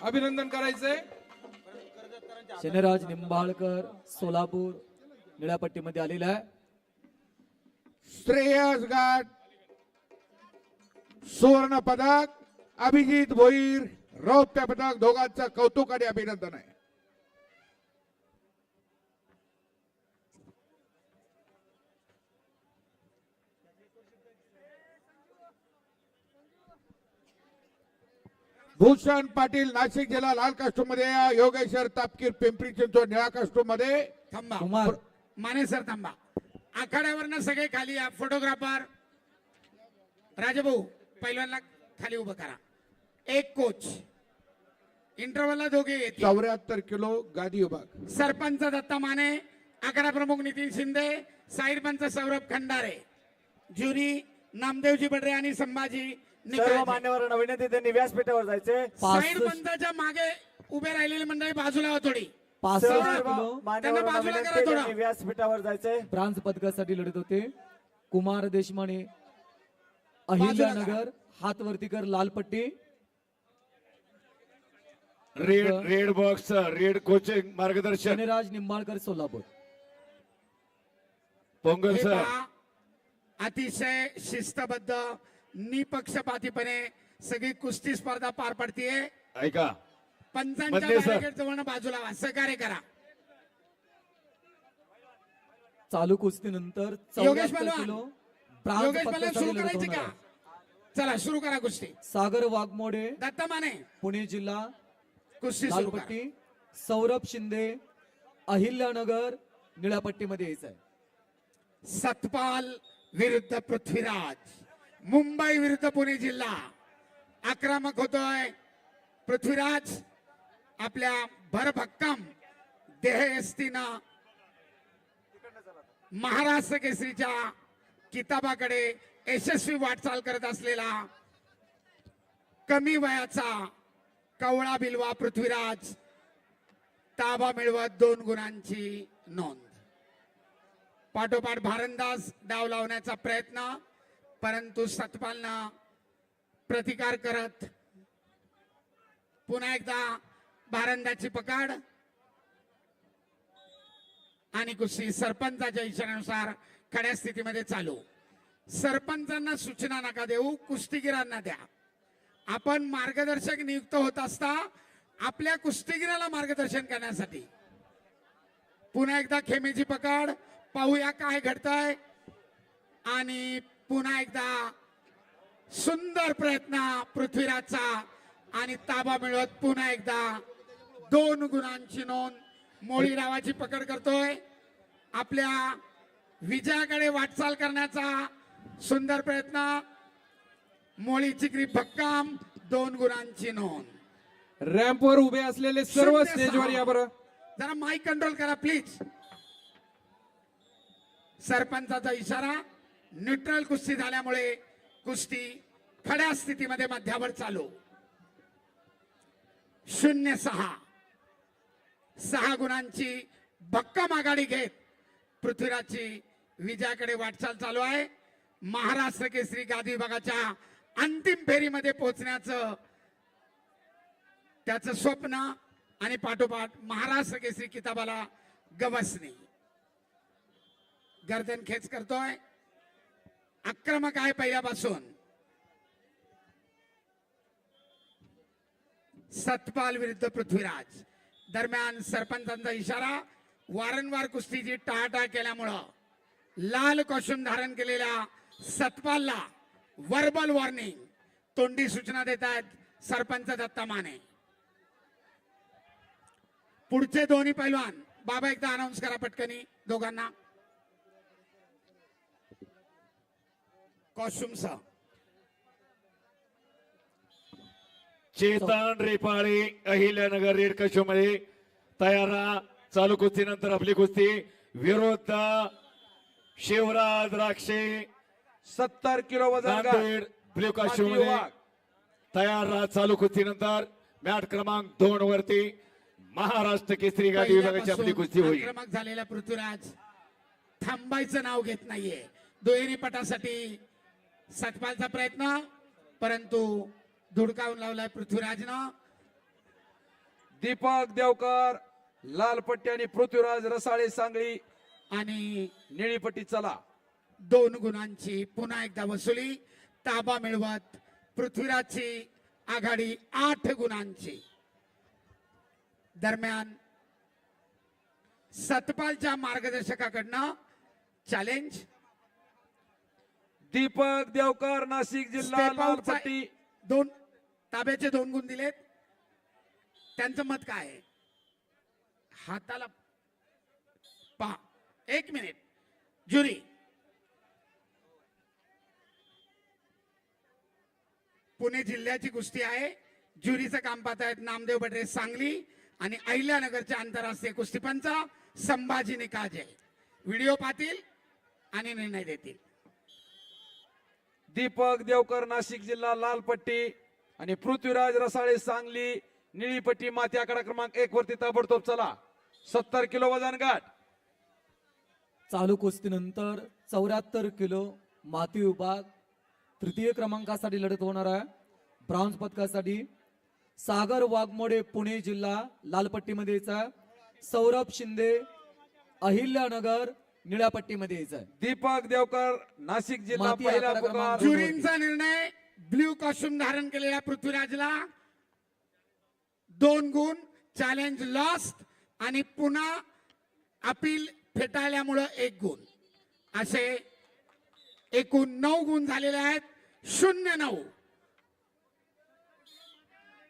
अभिनंदन करायचंय. शनिराज निंबाळकर सोलापूर निळ्यापट्टीमध्ये आलेला आहे. श्रेयस घाट सुवर्ण पदक अभिजित भोईर रौप्य पदक दोघांचं कौतुक आणि अभिनंदन आहे. भूषण पाटील नाशिक जिल्हा लाल कास्टूममध्ये योगेश्वर तापकीर पिंपरी चिंचवड निळा कास्टूममध्ये थांबा कुमार माने सर थांबा. आखाड्यावरनं सगळे खाली या. फोटोग्राफर राजाभाऊ पैलवानला खाली उभं करा. एक कोच इंटरव्हलला दोघे चौऱ्याहत्तर किलो गादी विभाग. सरपंच दत्ता माने आखाडा प्रमुख Nitin Shinde side punch Saurabh Khandare jury Namdevji Badre आणि संभाजी सर्व. मान्यवरांना विनंती त्यांनी व्यासपीठावर जायचे. साईड पंचाच्या मागे उभे राहिलेली मंडळी बाजूला थोडी. पासष्ट सर्व किलो मान्यवरांना बाजूला करा विनंती थोडं. त्यांनी व्यासपीठावर जायचे. ब्रांज पदकासाठी लढत होते. Kumar Deshmane Ahilyanagar हातवर्तीकर लालपट्टी. Red red box red coaching मार्गदर्शन. शनिराज निंबाळकर सोलापूर. पोंगल हे सर. पहा, अतिशय शिस्तबद्ध निपक्षपातीपणे सगळी कुस्ती स्पर्धा पार पडतीये ऐका पंचांच्या बदले सर. बॅरिकेड जवळ बाजूला व्हा. सहकार्य करा चालू कुस्तीनंतर योगेश चौऱ्याहत्तर पहलवान. किलो ब्रांज योगेश पहलवान पदकासाठी सुरू करायची का आहे. चला सुरू करा कुस्ती सागर वाघमोडे दत्ता माने पुणे जिल्हा कुस्ती सुरू करा लालपट्टी सौरभ शिंदे अहिल्यानगर निळ्यापट्टीमध्ये यायचं आहे सतपाल विरुद्ध पृथ्वीराज मुंबई विरुद्ध पुणे जिल्हा. आक्रमक होतोय. पृथ्वीराज आपल्या भरभक्कम देहस्तीनं महाराष्ट्र केसरीच्या किताबाकडे यशस्वी वाटचाल करत असलेला कमी वयाचा कवळा बिलवा पृथ्वीराज ताबा मिळवत दोन गुणांची नोंद. पाठोपाठ भारंदाज डाव लावण्याचा प्रयत्न परंतु सतपालना प्रतिकार करत पुन्हा एकदा भारंदाची पकड. आणि कुस्ती सरपंचाच्या इशाऱ्यानुसार खड्या स्थितीमध्ये चालू. सरपंचांना सूचना नका देऊ कुस्तीगिरांना द्या. आपण मार्गदर्शक नियुक्त होत असता आपल्या कुस्तीगिराला मार्गदर्शन करण्यासाठी. पुन्हा एकदा खेमेची पकड पाहूया काय घडतंय. आणि पुन्हा एकदा सुंदर प्रयत्न पृथ्वीराजचा आणि ताबा मिळवत पुन्हा एकदा दोन गुणांची नोंद. मोळी रावाची पकड करतोय. आपल्या विजयाकडे वाटचाल करण्याचा सुंदर प्रयत्न. मोळीची ग्रीप भक्कम. दोन गुणांची नोंद. रॅम्पवर उभे असलेले सर्व स्टेजवर. या बरं. जरा माईक कंट्रोल करा प्लीज सरपंचाचा इशारा. न्यूट्रल कुस्ती झाल्यामुळे कुस्ती खड्या स्थितीमध्ये मध्यावर चालू. शून्य सहा. सहा गुणांची भक्कम आघाडी घेत पृथ्वीराजची विजयाकडे वाटचाल चालू आहे. महाराष्ट्र केसरी गादी विभागाच्या अंतिम फेरीमध्ये पोहोचण्याचं त्याचं स्वप्न आणि पाठोपाठ महाराष्ट्र केसरी किताबाला गवसणी. गर्दन खेच करतोय. आक्रमक आहे पहिल्यापासून? सतपाल विरुद्ध पृथ्वीराज. दरम्यान सरपंचांचा इशारा वारंवार कुस्तीची टाळाटाळ केल्यामुळं लाल कॉस्ट्युम धारण केलेल्या सतपालला वर्बल वॉर्निंग तोंडी सूचना देत आहेत सरपंच दत्ता माने. पुढचे दोन्ही पैलवान बाबा एकदा अनाऊन्स करा पटकनी दोघांना. कॉस्ट्युम सह चेतन रेपाळे अहिल्यानगर रेड कशो मध्ये तयार राहा चालू कुस्तीनंतर आपली कुस्ती. विरुद्ध शिवराज द्राक्षे. सत्तर किलो वजन ब्ल्यू माती मध्ये. तयार राहा चालू कुस्तीनंतर मॅट क्रमांक दोन वरती महाराष्ट्र केसरी गादी विभागाची आपली कुस्ती होईल. आक्रमक झालेला पृथ्वीराज. थांबायचं नाव घेत नाहीये. दुहेरी पटासाठी सतपालचा प्रयत्न परंतु धुडकावून लावलाय पृथ्वीराजनं. दीपक देवकर लाल पट्टी आणि पृथ्वीराज रसाळे सांगळी आणि निळी पट्टी चला. दोन गुणांची पुन्हा एकदा वसुली ताबा मिळवत पृथ्वीराजची आघाडी आठ गुणांची. दरम्यान सतपालच्या मार्गदर्शकाकडनं चॅलेंज दीपक देवकर नाशिक जिल्हा दोन ताब्याचे दोन गुण दिलेत. त्यांचं मत काय आहे? हाताला पा एक मिनिट. जुरी पुणे जिल्ह्याची कुस्ती आहे. ज्युरीचं काम पाहत आहेत नामदेव बडरे सांगली आणि अहिल्यानगरचे आंतरराष्ट्रीय कुस्तीपंच संभाजी निकाजे. व्हिडिओ पाहतील आणि निर्णय देतील. दीपक देवकर नाशिक जिल्हा लालपट्टी आणि पृथ्वीराज रसाळे सांगली निळीपट्टी माती आकडा क्रमांक एक वरती ताबडतोब चला. सत्तर किलो वजन गाठ. चालू कुस्तीनंतर चौऱ्याहत्तर किलो माती विभाग तृतीय क्रमांकासाठी लढत होणार आहे. ब्राऊन्ज पदकासाठी सागर वाघमोडे पुणे जिल्हा लालपट्टीमध्ये सौरभ शिंदे अहिल्यानगर निळ्या पट्टीमध्ये यायचं. आहे दीपक देवकर नाशिक जिल्हा माती पहिला आकडा क्रमांक पुकार. दोन. ज्युरींचा निर्णय ब्ल्यू कॉस्ट्युम धारण केलेल्या पृथ्वीराजला दोन गुण चॅलेंज लॉस्ट आणि पुन्हा अपील फेटाळल्यामुळं एक गुण. असे एकूण नऊ गुण झालेले आहेत. शून्य नऊ.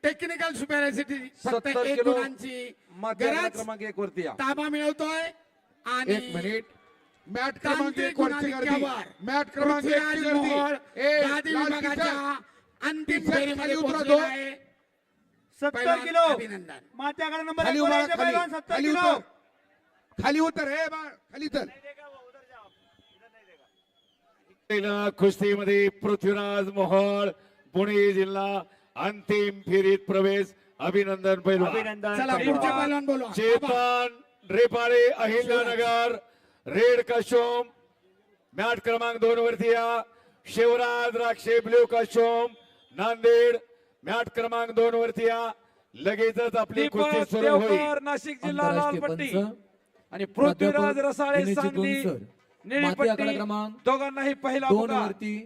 टेक्निकल सुपॅरिसिटी फक्त सत्तर एक किलो गुणांची माती आकडा गरज क्रमांक एक वरती या. ताबा मिळवतोय. एक आणि मिनिट. मॅट क्रमांक एक वरची गर्दी. मॅट क्रमांक एक ची गर्दी. ए, गादी लाल विभागाच्या टी-शर्ट. अंतिम फेरीमध्ये खाली उतरा पोहोचलेला तो. आहे. सत्तर पहिलवान किलो. अभिनंदन. मात्याकडे नंबर खाली एक वर उभा यायचे खाली. पहिलवान सत्तर खाली किलो. उतर. खाली उतर हे बाळ खाली तर पहिल्या कुस्तीमध्ये पृथ्वीराज मोहोळ पुणे जिल्हा अंतिम फेरीत प्रवेश. अभिनंदन पैलवान अभिनंदन चला पैलवान. पुढचे पहिलवान बोलवा. चेतन रेपाळे अहिल्यानगर. रेड कशोम मॅट क्रमांक दोन वरती या. शिवराज राक्षे ब्ल्यू कशोम नांदेड मॅट क्रमांक दोन वरती या. लगेचच आपली कुस्ती दीपक सुरू होईल. देवकर नाशिक जिल्हा लाल आंतरराष्ट्रीय पट्टी. पंच आणि पृथ्वीराज प्राध्यापक रसाळे सांगली. निळी माती आकडा पट्टी. क्रमांक दोघांनाही पहिला दोन वरती